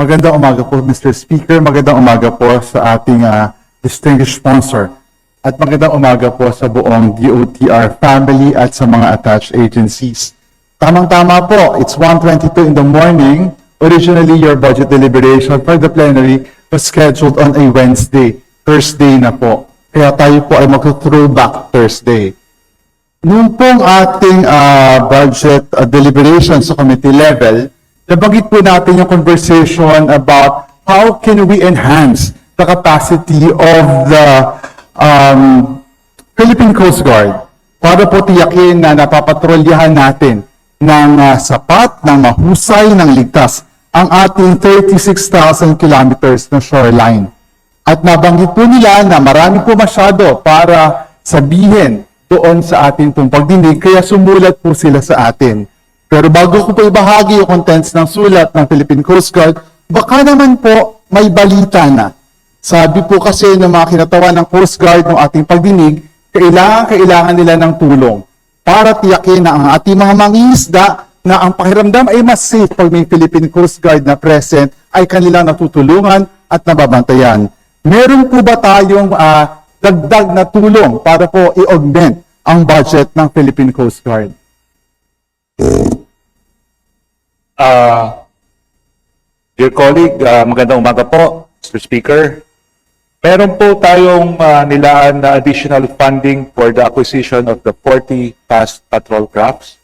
Magandang umaga po, Mr. Speaker. Magandang umaga po sa ating ah, distinguished sponsor. At magandang umaga po sa buong DOTR family at sa mga attached agencies. Tamang-tama po, it's 1.22 in the morning. Originally, your budget deliberation for the plenary was scheduled on a Wednesday. Thursday na po. Kaya tayo po ay mag-throwback Thursday. Noong pong ating ah, budget ah, deliberation sa committee level, nabanggit po natin yung conversation about how can we enhance the capacity of the um, Philippine Coast Guard para po tiyakin na napapatrolyahan natin ng ah, sapat, ng mahusay, ng ligtas ang ating 36,000 kilometers na shoreline. At nabanggit po nila na marami po masyado para sabihin doon sa ating pong kaya sumulat po sila sa atin. Pero bago ko po ibahagi yung contents ng sulat ng Philippine Coast Guard, baka naman po may balita na. Sabi po kasi ng mga kinatawan ng Coast Guard ng ating pagdinig, kailangan, kailangan nila ng tulong para tiyakin na ang ating mga mangingisda na ang pakiramdam ay mas safe pag may Philippine Coast Guard na present ay kanilang natutulungan at nababantayan. Meron po ba tayong ah, dagdag na tulong para po i-augment ang budget ng Philippine Coast Guard? Ah, dear colleague, ah, magandang umaga po, Mr. Speaker. Meron po tayong ah, nilaan na additional funding for the acquisition of the 40 fast patrol crafts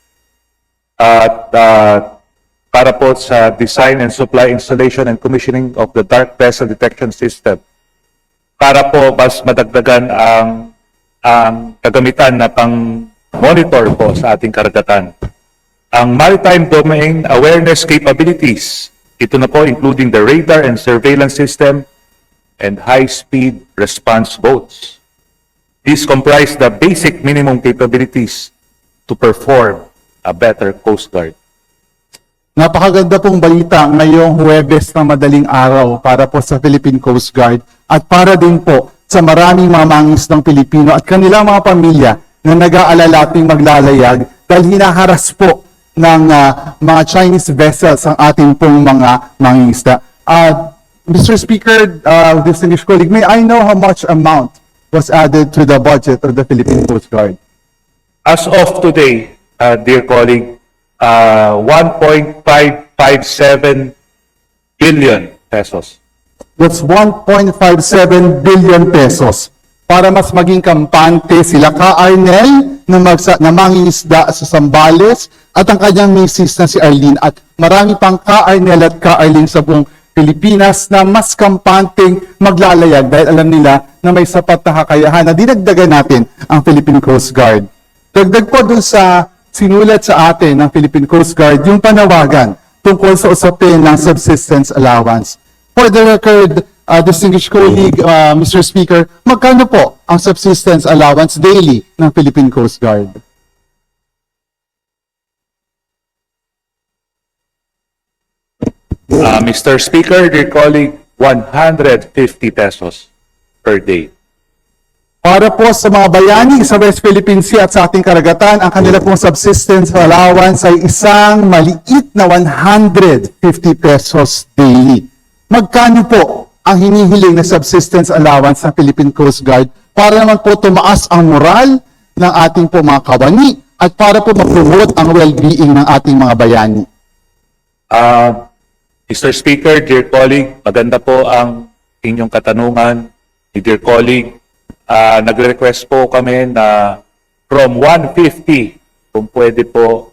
at ah, para po sa design and supply installation and commissioning of the dark vessel detection system para po mas madagdagan ang ang kagamitan na pang monitor po sa ating karagatan ang maritime domain awareness capabilities. Ito na po including the radar and surveillance system and high-speed response boats. These comprise the basic minimum capabilities to perform a better Coast Guard. Napakaganda pong balita ngayong Huwebes na madaling araw para po sa Philippine Coast Guard at para din po sa maraming mga mangisdang Pilipino at kanilang mga pamilya na nag-aalala ating maglalayag dahil hinaharas po ng ah, mga Chinese vessels ang ating pong mga mangingisda. Uh, Mr. Speaker, uh, distinguished colleague, may I know how much amount was added to the budget of the Philippine Coast Guard? As of today, uh, dear colleague, uh, 1.557 billion pesos. That's 1.57 billion pesos para mas maging kampante sila ka Arnel na, magsa, na mangingisda sa Sambales at ang kanyang misis na si Arlene at marami pang ka Arnel at ka Arlene sa buong Pilipinas na mas kampanteng maglalayag dahil alam nila na may sapat na kakayahan na dinagdagan natin ang Philippine Coast Guard. Dagdag po dun sa sinulat sa atin ng Philippine Coast Guard yung panawagan tungkol sa usapin ng subsistence allowance. For the record, uh, distinguished colleague, uh, Mr. Speaker, magkano po ang subsistence allowance daily ng Philippine Coast Guard? Uh, Mr. Speaker, dear colleague, 150 pesos per day. Para po sa mga bayani sa West Philippine Sea at sa ating karagatan, ang kanila pong subsistence allowance ay isang maliit na 150 pesos daily. Magkano po ang hinihiling na subsistence allowance ng Philippine Coast Guard para naman po tumaas ang moral ng ating po mga kawani at para po ma-promote ang well-being ng ating mga bayani? Uh, Mr. Speaker, dear colleague, maganda po ang inyong katanungan. Dear colleague, uh, nagre-request po kami na from 150, kung pwede po,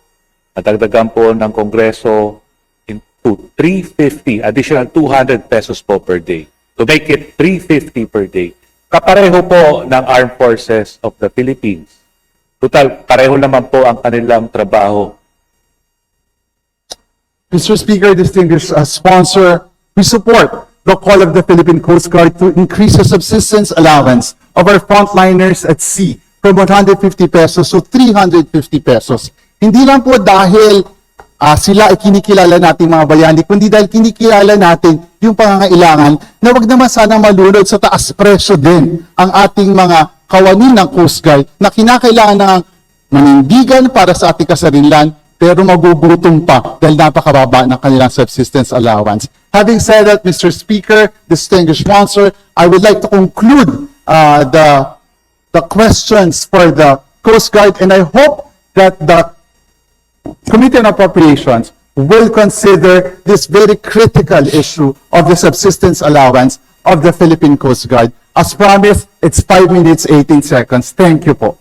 nadagdagan po ng Kongreso into 350, additional 200 pesos po per day. To make it 350 per day. Kapareho po ng Armed Forces of the Philippines. Total, pareho naman po ang kanilang trabaho. Mr. Speaker, distinguished uh, sponsor, we support the call of the Philippine Coast Guard to increase the subsistence allowance of our frontliners at sea from 150 pesos to 350 pesos. Hindi lang po dahil ah, sila ay kinikilala nating mga bayani, kundi dahil kinikilala natin yung pangangailangan na wag naman sana malunod sa taas presyo din ang ating mga kawanin ng Coast Guard na kinakailangan ng manindigan para sa ating kasarinlan pero magugutom pa dahil napakababa ng kanilang subsistence allowance. Having said that, Mr. Speaker, distinguished sponsor, I would like to conclude uh, the the questions for the Coast Guard, and I hope that the Committee on Appropriations will consider this very critical issue of the subsistence allowance of the Philippine Coast Guard. As promised, it's 5 minutes 18 seconds. Thank you po.